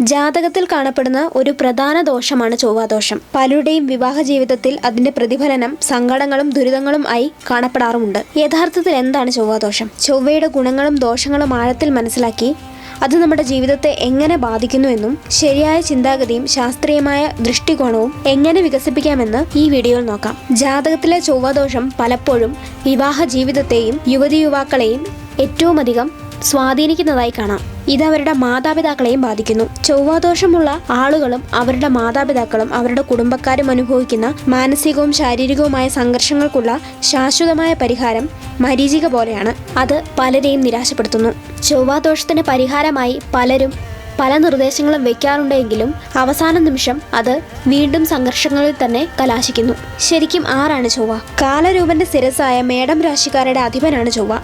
ജാതകത്തിൽ കാണപ്പെടുന്ന ഒരു പ്രധാന ദോഷമാണ് ചൊവ്വാദോഷം. പലരുടെയും വിവാഹ ജീവിതത്തിൽ അതിന്റെ പ്രതിഫലനം സങ്കടങ്ങളും ദുരിതങ്ങളും ആയി കാണപ്പെടാറുമുണ്ട്. യഥാർത്ഥത്തിൽ എന്താണ് ചൊവ്വാദോഷം? ചൊവ്വയുടെ ഗുണങ്ങളും ദോഷങ്ങളും ആഴത്തിൽ മനസ്സിലാക്കി അത് നമ്മുടെ ജീവിതത്തെ എങ്ങനെ ബാധിക്കുന്നുവെന്നും ശരിയായ ചിന്താഗതിയും ശാസ്ത്രീയമായ ദൃഷ്ടികോണവും എങ്ങനെ വികസിപ്പിക്കാമെന്ന് ഈ വീഡിയോയിൽ നോക്കാം. ജാതകത്തിലെ ചൊവ്വാദോഷം പലപ്പോഴും വിവാഹ ജീവിതത്തെയും യുവതി യുവാക്കളെയും ഏറ്റവും അധികം സ്വാധീനിക്കുന്നതായി കാണാം. ഇത് അവരുടെ മാതാപിതാക്കളെയും ബാധിക്കുന്നു. ചൊവ്വാദോഷമുള്ള ആളുകളും അവരുടെ മാതാപിതാക്കളും അവരുടെ കുടുംബക്കാരും അനുഭവിക്കുന്ന മാനസികവും ശാരീരികവുമായ സംഘർഷങ്ങൾക്കുള്ള ശാശ്വതമായ പരിഹാരം മരീചിക പോലെയാണ്. അത് പലരെയും നിരാശപ്പെടുത്തുന്നു. ചൊവ്വാദോഷത്തിന് പരിഹാരമായി പലരും പല നിർദ്ദേശങ്ങളും വെക്കാറുണ്ടെങ്കിലും അവസാന നിമിഷം അത് വീണ്ടും സംഘർഷങ്ങളിൽ തന്നെ കലാശിക്കുന്നു. ശരിക്കും ആരാണ് ചൊവ്വ? കാലരൂപന്റെ സ്ഥിരസായ മേടം രാശിക്കാരുടെ അധിപനാണ് ചൊവ്വ.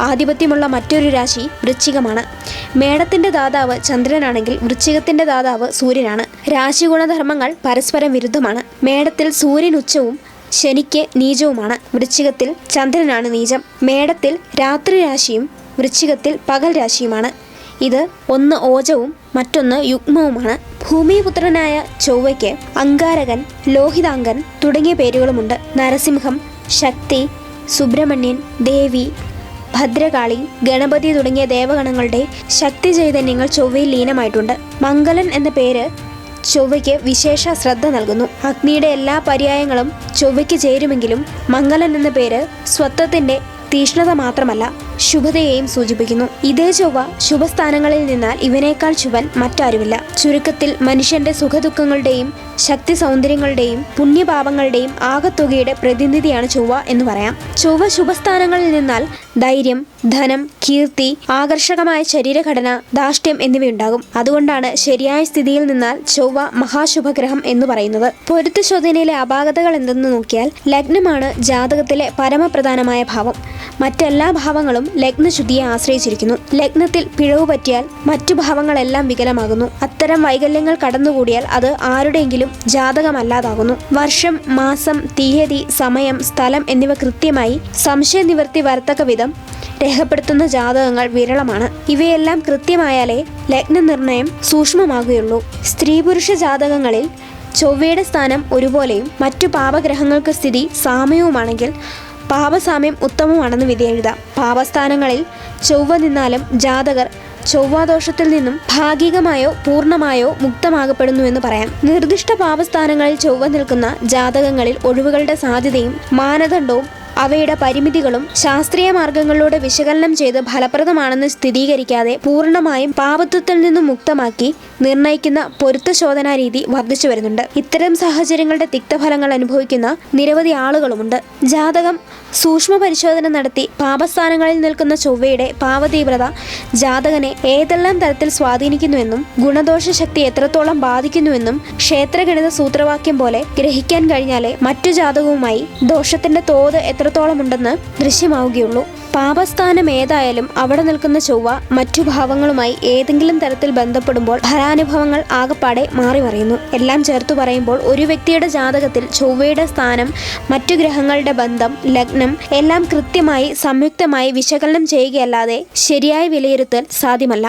ആധിപത്യമുള്ള മറ്റൊരു രാശി വൃശ്ചികമാണ്. മേടത്തിന്റെ ദാതാവ് ചന്ദ്രനാണെങ്കിൽ വൃശ്ചികത്തിന്റെ ദാതാവ് സൂര്യനാണ്. രാശി ഗുണധർമ്മങ്ങൾ പരസ്പരം വിരുദ്ധമാണ്. മേടത്തിൽ സൂര്യൻ ഉച്ചവും ശനിക്ക് നീചവുമാണ്. വൃശ്ചികത്തിൽ ചന്ദ്രനാണ് നീചം. മേടത്തിൽ രാത്രി രാശിയും വൃശ്ചികത്തിൽ പകൽ രാശിയുമാണ്. ഇത് ഒന്ന് ഓജവും മറ്റൊന്ന് യുഗ്മവുമാണ്. ഭൂമിപുത്രനായ ചൊവ്വയ്ക്ക് അങ്കാരകൻ ലോഹിതാങ്കൻ തുടങ്ങിയ പേരുകളുമുണ്ട്. നരസിംഹം ശക്തി സുബ്രഹ്മണ്യൻ ദേവി ഭദ്രകാളി ഗണപതി തുടങ്ങിയ ദേവഗണങ്ങളുടെ ശക്തി ചൈതന്യങ്ങൾ ചൊവ്വയിൽ ലീനമായിട്ടുണ്ട്. മംഗലൻ എന്ന പേര് ചൊവ്വയ്ക്ക് വിശേഷ ശ്രദ്ധ നൽകുന്നു. അഗ്നിയുടെ എല്ലാ പര്യായങ്ങളും ചൊവ്വയ്ക്ക് ചേരുമെങ്കിലും മംഗലൻ എന്ന പേര് സ്വത്വത്തിന്റെ തീഷ്ണത മാത്രമല്ല. ശുഭതയെയും സൂചിപ്പിക്കുന്നു. ഇതേ ചൊവ്വ ശുഭസ്ഥാനങ്ങളിൽ നിന്നാൽ ഇവനേക്കാൾ ശുഭൻ മറ്റാരുമില്ല. ചുരുക്കത്തിൽ മനുഷ്യന്റെ സുഖദുഃഖങ്ങളുടെയും ശക്തി സൗന്ദര്യങ്ങളുടെയും പുണ്യപാപങ്ങളുടെയും ആകത്തുകയുടെ പ്രതിനിധിയാണ് ചൊവ്വ എന്ന് പറയാം. ചൊവ്വ ശുഭസ്ഥാനങ്ങളിൽ നിന്നാൽ ധൈര്യം ധനം കീർത്തി ആകർഷകമായ ശരീരഘടന ധാർഷ്ട്യം എന്നിവയുണ്ടാകും. അതുകൊണ്ടാണ് ശരിയായ സ്ഥിതിയിൽ നിന്നാൽ ചൊവ്വ മഹാശുഭഗ്രഹം എന്ന് പറയുന്നത്. പൊരുത്തശോധനയിലെ അപാകതകൾ എന്തെന്ന് നോക്കിയാൽ ലഗ്നമാണ് ജാതകത്തിലെ പരമപ്രധാനമായ ഭാവം. മറ്റെല്ലാ ഭാവങ്ങളും ലഗ്നശുദ്ധിയെ ആശ്രയിച്ചിരിക്കുന്നു. ലഗ്നത്തിൽ പിഴവ് പറ്റിയാൽ മറ്റു ഭാവങ്ങളെല്ലാം വികലമാകുന്നു. അത്തരം വൈകല്യങ്ങൾ കടന്നുകൂടിയാൽ അത് ആരുടെയെങ്കിലും ജാതകമല്ലാതാകുന്നു. വർഷം മാസം തീയതി സമയം സ്ഥലം എന്നിവ കൃത്യമായി സംശയനിവൃത്തി വരത്തക്ക വിധം രേഖപ്പെടുത്തുന്ന ജാതകങ്ങൾ വിരളമാണ്. ഇവയെല്ലാം കൃത്യമായാലേ ലഗ്നനിർണയം സൂക്ഷ്മമാകുകയുള്ളൂ. സ്ത്രീ പുരുഷ ജാതകങ്ങളിൽ ചൊവ്വയുടെ സ്ഥാനം ഒരുപോലെയും മറ്റു പാപഗ്രഹങ്ങൾക്ക് സ്ഥിതി സാമ്യവുമാണെങ്കിൽ പാപസാമ്യം ഉത്തമമാണെന്ന് വിധിയെഴുതാം പാപസ്ഥാനങ്ങളിൽ ചൊവ്വ നിന്നാലും ജാതകർ ചൊവ്വാദോഷത്തിൽ നിന്നും ഭാഗികമായോ പൂർണമായോ മുക്തമാകപ്പെടുന്നുവെന്ന് പറയാം. നിർദ്ദിഷ്ട പാപസ്ഥാനങ്ങളിൽ ചൊവ്വ നിൽക്കുന്ന ജാതകങ്ങളിൽ ഒഴിവുകളുടെ സാധ്യതയും മാനദണ്ഡവും അവയുടെ പരിമിതികളും ശാസ്ത്രീയ മാർഗങ്ങളിലൂടെ വിശകലനം ചെയ്ത് ഫലപ്രദമാണെന്ന് സ്ഥിരീകരിക്കാതെ പൂർണമായും പാപത്വത്തിൽ നിന്നും മുക്തമാക്കി നിർണയിക്കുന്ന പൊരുത്തശോധനാ രീതി വർദ്ധിച്ചു വരുന്നുണ്ട്. ഇത്തരം സാഹചര്യങ്ങളുടെ തിക്തഫലങ്ങൾ അനുഭവിക്കുന്ന നിരവധി ആളുകളുമുണ്ട്. ജാതകം സൂക്ഷ്മ പരിശോധന നടത്തി പാപസ്ഥാനങ്ങളിൽ നിൽക്കുന്ന ചൊവ്വയുടെ പാവതീവ്രത ജാതകനെ ഏതെല്ലാം തരത്തിൽ സ്വാധീനിക്കുന്നുവെന്നും ഗുണദോഷ ശക്തി എത്രത്തോളം ബാധിക്കുന്നുവെന്നും ക്ഷേത്രഗണിത സൂത്രവാക്യം പോലെ ഗ്രഹിക്കാൻ കഴിഞ്ഞാലേ മറ്റു ജാതകവുമായി ദോഷത്തിന്റെ തോത് എത്രത്തോളം ഉണ്ടെന്ന് ദൃശ്യമാവുകയുള്ളൂ. പാപസ്ഥാനം ഏതായാലും അവിടെ നിൽക്കുന്ന ചൊവ്വ മറ്റു ഭാവങ്ങളുമായി ഏതെങ്കിലും തരത്തിൽ ബന്ധപ്പെടുമ്പോൾ ഫലാനുഭവങ്ങൾ ആകപ്പാടെ മാറി മറിയുന്നു. എല്ലാം ചേർത്തു പറയുമ്പോൾ ഒരു വ്യക്തിയുടെ ജാതകത്തിൽ ചൊവ്വയുടെ സ്ഥാനം മറ്റു ഗ്രഹങ്ങളുടെ ബന്ധം ലഗ്നം എല്ലാം കൃത്യമായി സംയുക്തമായി വിശകലനം ചെയ്യുകയല്ലാതെ ശരിയായ വിലയിരുത്തൽ സാധ്യമല്ല.